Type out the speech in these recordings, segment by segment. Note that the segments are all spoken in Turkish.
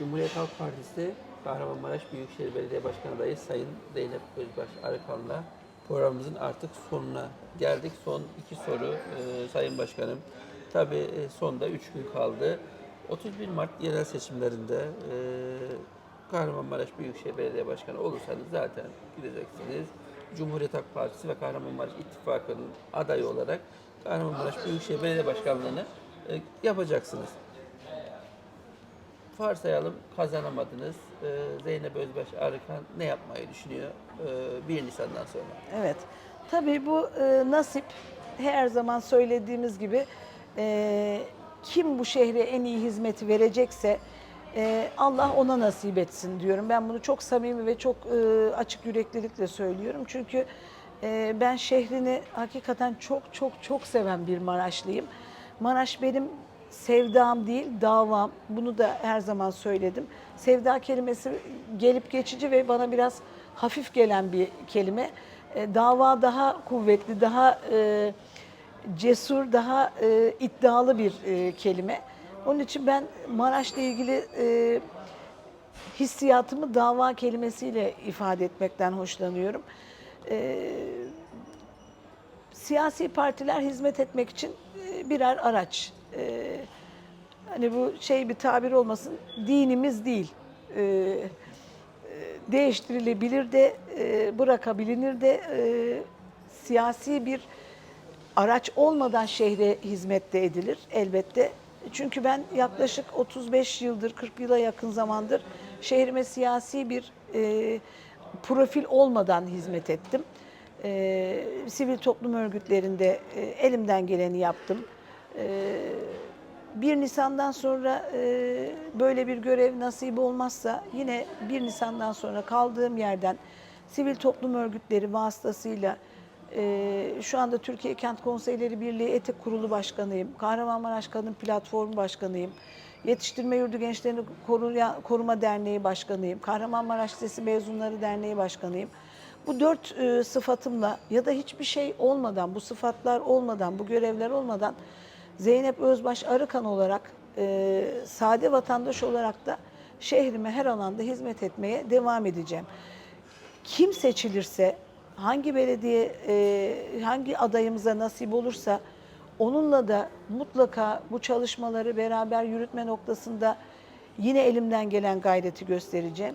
Cumhuriyet Halk Partisi Kahramanmaraş Büyükşehir Belediye Başkanı adayı Sayın Zeynep Özbaş Arıkan'la programımızın artık sonuna geldik. Son iki soru e, Sayın Başkanım. Tabii e, sonda üç gün kaldı. 31 Mart yerel seçimlerinde e, Kahramanmaraş Büyükşehir Belediye Başkanı olursanız zaten gideceksiniz. Cumhuriyet Halk Partisi ve Kahramanmaraş İttifakı'nın adayı olarak Kahramanmaraş Büyükşehir Belediye Başkanlığı'nı e, yapacaksınız. Varsayalım kazanamadınız. Ee, Zeynep Özbaş Arıkan ne yapmayı düşünüyor ee, 1 Nisan'dan sonra? Evet. Tabii bu e, nasip her zaman söylediğimiz gibi e, kim bu şehre en iyi hizmeti verecekse e, Allah ona nasip etsin diyorum. Ben bunu çok samimi ve çok e, açık yüreklilikle söylüyorum. Çünkü e, ben şehrini hakikaten çok çok çok seven bir Maraşlıyım. Maraş benim sevdam değil, davam. Bunu da her zaman söyledim. Sevda kelimesi gelip geçici ve bana biraz hafif gelen bir kelime. E, dava daha kuvvetli, daha e, cesur, daha e, iddialı bir e, kelime. Onun için ben Maraş'la ilgili e, hissiyatımı dava kelimesiyle ifade etmekten hoşlanıyorum. E, siyasi partiler hizmet etmek için e, birer araç. E, hani bu şey bir tabir olmasın, dinimiz değil. E, e, değiştirilebilir de, e, bırakabilinir de e, siyasi bir araç olmadan şehre hizmette edilir elbette. Çünkü ben yaklaşık 35 yıldır, 40 yıla yakın zamandır şehrime siyasi bir e, profil olmadan hizmet ettim. E, sivil toplum örgütlerinde e, elimden geleni yaptım. E, 1 Nisan'dan sonra e, böyle bir görev nasip olmazsa yine 1 Nisan'dan sonra kaldığım yerden sivil toplum örgütleri vasıtasıyla e, şu anda Türkiye Kent Konseyleri Birliği Etik Kurulu Başkanıyım. Kahramanmaraş Kadın Platformu Başkanıyım. Yetiştirme Yurdu Gençlerini Koruma Derneği Başkanıyım. Kahramanmaraş Lisesi Mezunları Derneği Başkanıyım. Bu dört e, sıfatımla ya da hiçbir şey olmadan, bu sıfatlar olmadan, bu görevler olmadan Zeynep Özbaş Arıkan olarak, e, sade vatandaş olarak da şehrime her alanda hizmet etmeye devam edeceğim. Kim seçilirse, hangi belediye, e, hangi adayımıza nasip olursa onunla da mutlaka bu çalışmaları beraber yürütme noktasında yine elimden gelen gayreti göstereceğim.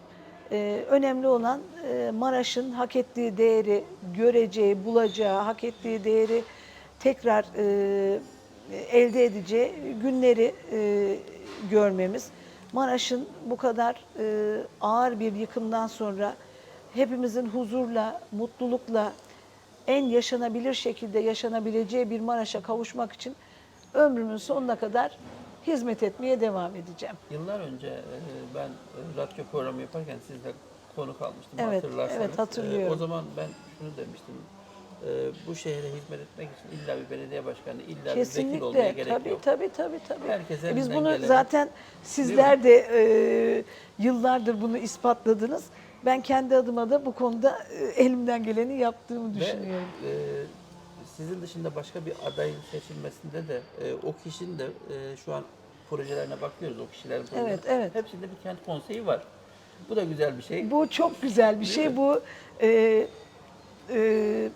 E, önemli olan e, Maraş'ın hak ettiği değeri göreceği, bulacağı, hak ettiği değeri tekrar e, elde edeceği günleri e, görmemiz. Maraş'ın bu kadar e, ağır bir yıkımdan sonra hepimizin huzurla, mutlulukla en yaşanabilir şekilde yaşanabileceği bir Maraş'a kavuşmak için ömrümün sonuna kadar hizmet etmeye devam edeceğim. Yıllar önce e, ben e, radyo programı yaparken sizle konuk almıştım Evet, hatırlarsanız. evet, hatırlıyorum. E, o zaman ben şunu demiştim. E, bu şehre hizmet etmek için illa bir belediye başkanı, illa bir vekil olmaya Kesinlikle. gerek Tabii, yok. tabii tabii tabii. Herkes E Biz bunu geleni- zaten sizler de e, yıllardır bunu ispatladınız. Ben kendi adıma da bu konuda e, elimden geleni yaptığımı Ve düşünüyorum. e, sizin dışında başka bir adayın seçilmesinde de e, o kişinin de e, şu an projelerine bakıyoruz o kişilerin projelerine. Evet, evet. Hepsinde bir kent konseyi var. Bu da güzel bir şey. Bu çok güzel bir Değil şey. mi? Bu e, e,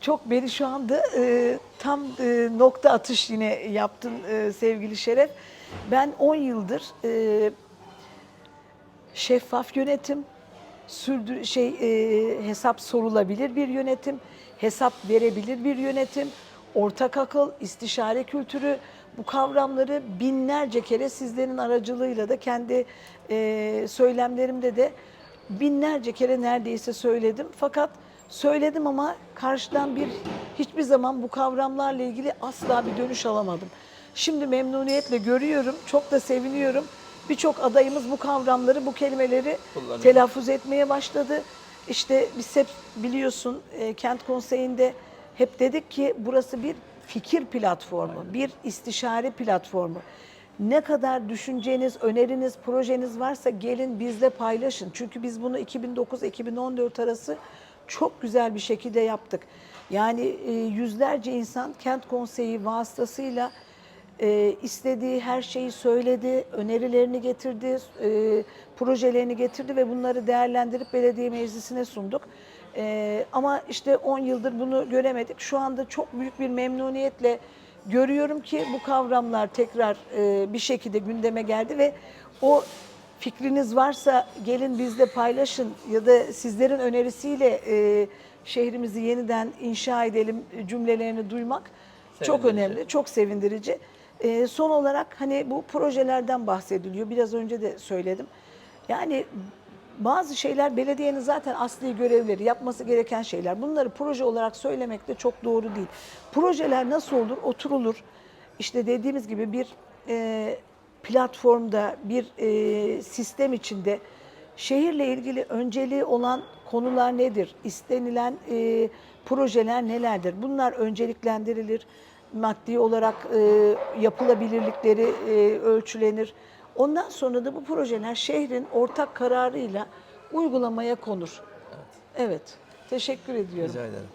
çok beni şu anda e, tam e, nokta atış yine yaptın e, sevgili Şeref. Ben 10 yıldır e, şeffaf yönetim, sürdür şey e, hesap sorulabilir bir yönetim, hesap verebilir bir yönetim, ortak akıl, istişare kültürü bu kavramları binlerce kere sizlerin aracılığıyla da kendi e, söylemlerimde de binlerce kere neredeyse söyledim. Fakat söyledim ama karşıdan bir hiçbir zaman bu kavramlarla ilgili asla bir dönüş alamadım. Şimdi memnuniyetle görüyorum, çok da seviniyorum. Birçok adayımız bu kavramları, bu kelimeleri Kullanıyor. telaffuz etmeye başladı. İşte biz hep biliyorsun e, kent konseyinde hep dedik ki burası bir fikir platformu, bir istişare platformu. Ne kadar düşünceniz, öneriniz, projeniz varsa gelin bizle paylaşın. Çünkü biz bunu 2009-2014 arası çok güzel bir şekilde yaptık. Yani e, yüzlerce insan kent konseyi vasıtasıyla e, istediği her şeyi söyledi, önerilerini getirdi, e, projelerini getirdi ve bunları değerlendirip belediye meclisine sunduk. E, ama işte 10 yıldır bunu göremedik. Şu anda çok büyük bir memnuniyetle görüyorum ki bu kavramlar tekrar e, bir şekilde gündeme geldi ve o fikriniz varsa gelin bizle paylaşın ya da sizlerin önerisiyle e, şehrimizi yeniden inşa edelim cümlelerini duymak çok önemli, çok sevindirici. E, son olarak hani bu projelerden bahsediliyor. Biraz önce de söyledim. Yani bazı şeyler belediyenin zaten asli görevleri, yapması gereken şeyler. Bunları proje olarak söylemek de çok doğru değil. Projeler nasıl olur? Oturulur. İşte dediğimiz gibi bir e, platformda, bir e, sistem içinde şehirle ilgili önceliği olan konular nedir? İstenilen e, projeler nelerdir? Bunlar önceliklendirilir. Maddi olarak e, yapılabilirlikleri e, ölçülenir. Ondan sonra da bu projeler şehrin ortak kararıyla uygulamaya konur. Evet. Teşekkür ediyorum. Rica ederim.